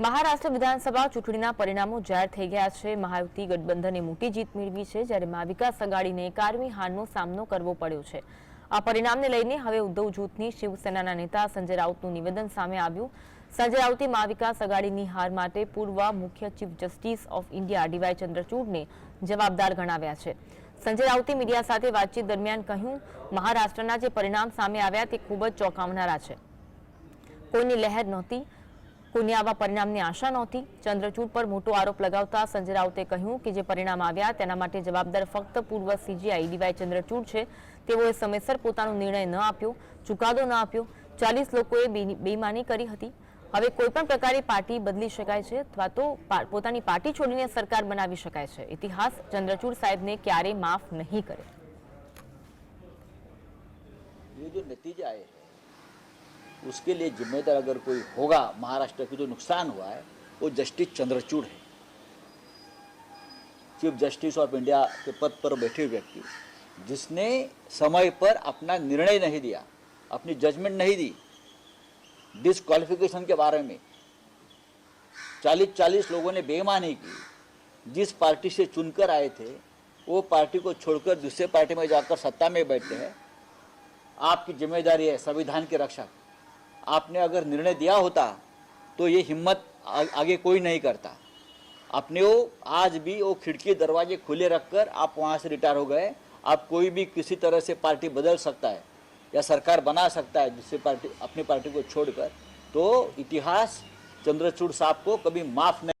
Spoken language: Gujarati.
મહારાષ્ટ્ર વિધાનસભા ચૂંટણીના પરિણામો જાહેર થઈ ગયા છે. મહાયુતિ ગઠબંધને મોટી જીત મેળવી છે, જ્યારે મા સગાડીને કારમી હારનો સામનો કરવો પડ્યો છે. આ પરિણામને લઈને હવે ઉદ્ધવ જૂથની શિવસેનાના નેતા સંજય રાઉતનું નિવેદન સામે આવ્યું. સંજય રાઉતે મા સગાડીની હાર માટે પૂર્વ મુખ્ય chief justice of India D Y ચંદ્રચૂડને જવાબદાર ગણાવ્યા છે. સંજય રાઉતે મીડિયા સાથે વાતચીત દરમિયાન કહ્યું, મહારાષ્ટ્રના જે પરિણામ સામે આવ્યા તે ખૂબ જ ચોંકાવનારા છે. કોઈની લહેર નહોતી કોઈને આવા પરિણામની આશા નહોતી. ચંદ્રચૂડ પર મોટો આરોપ લગાવતા સંજય રાઉતે કહ્યું કે જે પરિણામ આવ્યા તેના માટે જવાબદાર ફક્ત પૂર્વ સીજીઆઈ ડીવાય ચંદ્રચૂડ છે. તેઓએ સમયસર પોતાનો નિર્ણય ન આપ્યો, ચુકાદો ન આપ્યો. ચાલીસ લોકોએ બેમાની કરી હતી. હવે કોઈપણ પ્રકારે પાર્ટી બદલી શકાય છે, અથવા તો પોતાની પાર્ટી છોડીને સરકાર બનાવી શકાય છે. ઇતિહાસ, ચંદ્રચૂડ સાહેબને ક્યારેય માફ નહીં કરે. જો નતીજા આયે उसके लिए जिम्मेदार अगर कोई होगा, महाराष्ट्र की जो नुकसान हुआ है, वो जस्टिस चंद्रचूड़ है। चीफ जस्टिस ऑफ़ इंडिया के पद पर बैठे व्यक्ति, जिसने समय पर अपना निर्णय नहीं दिया, अपनी जजमेंट नहीं दी डिसक्वालिफिकेशन के बारे में चालीस चालीस लोगों ने बेईमानी की, जिस पार्टी से चुनकर आए थे, वो पार्टी को छोड़कर दूसरे पार्टी में जाकर सत्ता में बैठे हैं। आपकी ज़िम्मेदारी है संविधान की रक्षा। आपने अगर निर्णय दिया होता तो ये हिम्मत आ- आगे कोई नहीं करता। अपने वो, आज भी वो खिड़की दरवाजे खुले रखकर आप वहाँ से रिटायर हो गए। आप कोई भी किसी तरह से पार्टी बदल सकता है, या सरकार बना सकता है दूसरी पार्टी, अपनी पार्टी को छोड़कर तो इतिहास चंद्रचूड़ साहब को कभी माफ़ नहीं